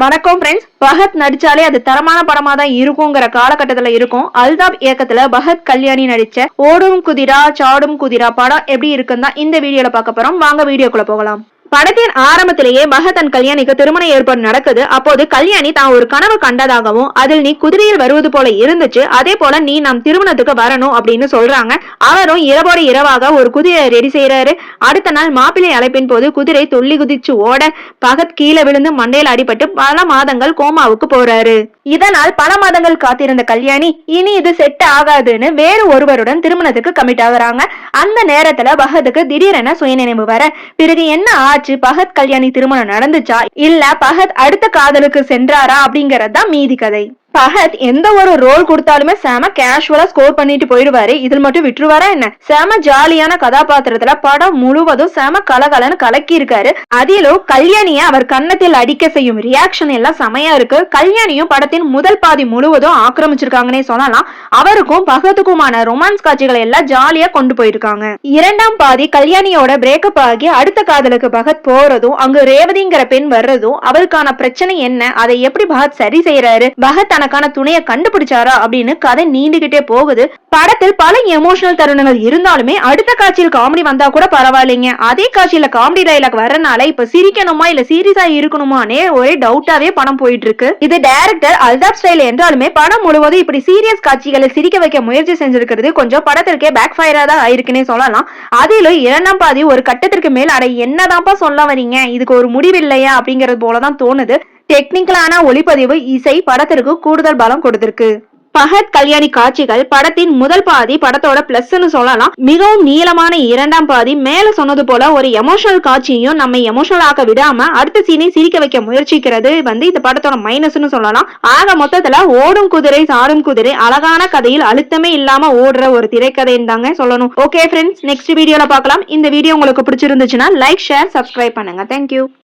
வணக்கம் ஃப்ரெண்ட்ஸ் பகத் நடிச்சாலே அது தரமான படமா தான் இருக்குங்கிற காலகட்டத்துல இருக்கும். அல்தாப் இயக்கத்துல பகத் கல்யாணி நடிச்ச ஓடும் குதிரா சாடும் குதிரா படம் எப்படி இருக்குன்னு தான் இந்த வீடியோல பார்க்க போறோம். வாங்க வீடியோக்குள்ள போகலாம். படத்தின் ஆரம்பத்திலேயே மகதன் கல்யாணிக்கு திருமண ஏற்பாடு நடக்குது. அப்போது கல்யாணி தான் ஒரு கனவு கண்டதாகவும் அதில் நீ குதிரையில் வருவது போல இருந்துச்சு அதே போல நீ நம் திருமணத்துக்கு வரணும் அப்படின்னு சொல்றாங்க. அவரும் இரவோடு இரவாக ஒரு குதிரையை ரெடி செய்யறாரு அடுத்த நாள் மாப்பிள்ளை அழைப்பின் போது குதிரை துள்ளி குதிச்சு ஓட பகத் கீழே விழுந்து மண்டையில் அடிபட்டு பல மாதங்கள் கோமாவுக்கு போறாரு. இதனால் பல மாதங்கள் காத்திருந்த கல்யாணி இனி இது செட் ஆகாதுன்னு வேறு ஒருவருடன் திருமணத்துக்கு கமிட் ஆகுறாங்க. அந்த நேரத்துல பகத்துக்கு திடீரென சுயநினைவு வர பிறகு என்ன ஆச்சு? பகத் கல்யாணி திருமணம் நடந்துச்சா? இல்ல பகத் அடுத்த காதலுக்கு சென்றாரா? அப்படிங்கறது தான் மீதி கதை. பகத் எந்த ஒரு ரோல் கொடுத்தாலுமே செம கேஷுவலா ஸ்கோர் பண்ணிட்டு போயிடுவாரு. இதில் மட்டும் விட்டுருவாரா என்ன? செம ஜாலியான கதாபாத்திரத்துல படம் முழுவதும் செம கலகலன்னு கலக்கி இருக்காரு அதிலும் கல்யாணிய அவர் கன்னத்தில் அடிக்க செய்யும் ரியாக்ஷன் எல்லாம் செமையா இருக்கு. கல்யாணியும் படத்தின் முதல் பாதி முழுவதும் ஆக்கிரமிச்சிருக்காங்கன்னே சொல்லலாம். அவருக்கும் பகத்துக்குமான ரொமான்ஸ் காட்சிகளை எல்லாம் ஜாலியா கொண்டு போயிருக்காங்க. இரண்டாம் பாதி கல்யாணியோட பிரேக்கப் ஆகி அடுத்த காதலுக்கு பகத் போறதும் அங்கு ரேவதிங்கிற பெண் வர்றதும் அவருக்கான பிரச்சனை என்ன அதை எப்படி பகத் சரி செய்யறாரு பகத் தனக்கான துணையை கண்டுபிடிச்சாரா அப்படின்னு கதை நீண்டுகிட்டே போகுது. படத்தில் பல எமோஷனல் தருணங்கள் இருந்தாலுமே அடுத்த காட்சியில் காமெடி வந்தா கூட பரவாயில்லைங்க. அதே காட்சியில காமெடி டைலாக் வரனால இப்ப சிரிக்கணுமா இல்ல சீரியஸா இருக்கணுமானே ஒரே டவுட்டாவே படம் போயிட்டு இருக்கு இது டைரக்டர் அல்தாப் ஸ்டைல் என்றாலுமே படம் முழுவதும் இப்படி சீரியஸ் காட்சிகளை சிரிக்க வைக்க முயற்சி செஞ்சிருக்கிறது கொஞ்சம் படத்திற்கே பேக் ஃபயரா தான் ஆயிருக்குன்னே சொல்லலாம். அதிலும் இரண்டாம் பாதி ஒரு கட்டத்திற்கு மேல் அட என்னதான்ப்பா சொல்ல வரீங்க? இதுக்கு ஒரு முடிவில்லையா? அப்படிங்கறது போலதான் தோணுது. டெக்னிக்கலான ஒளிப்பதிவு இசை படத்திற்கு கூடுதல் பலம் கொடுத்திருக்கு. பகத் கல்யாணி காட்சிகள் படத்தின் முதல் பாதி படத்தோட பிளஸ்ன்னு சொல்லலாம். மிகவும் நீளமான இரண்டாம் பாதி மேல சொன்னது போல ஒரு எமோஷனல் காட்சியும் நம்ம எமோஷனல் ஆக்க விடாம அடுத்த சீனை சிரிக்க வைக்க முயற்சிக்கிறது. வந்து இந்த படத்தோட மைனஸ்னு சொல்லலாம். ஆக மொத்தத்துல ஓடும் குதிரை சாடும் குதிரை அழகான கதையில் அழுத்தமே இல்லாம ஓடுற ஒரு திரைக்கதைன்னு தாங்க சொல்லணும். ஓகே ஃப்ரெண்ட்ஸ் நெக்ஸ்ட் வீடியோல பார்க்கலாம். இந்த வீடியோ உங்களுக்கு பிடிச்சிருந்துச்சுன்னா லைக் ஷேர் சப்ஸ்கிரைப் பண்ணுங்க. Thank you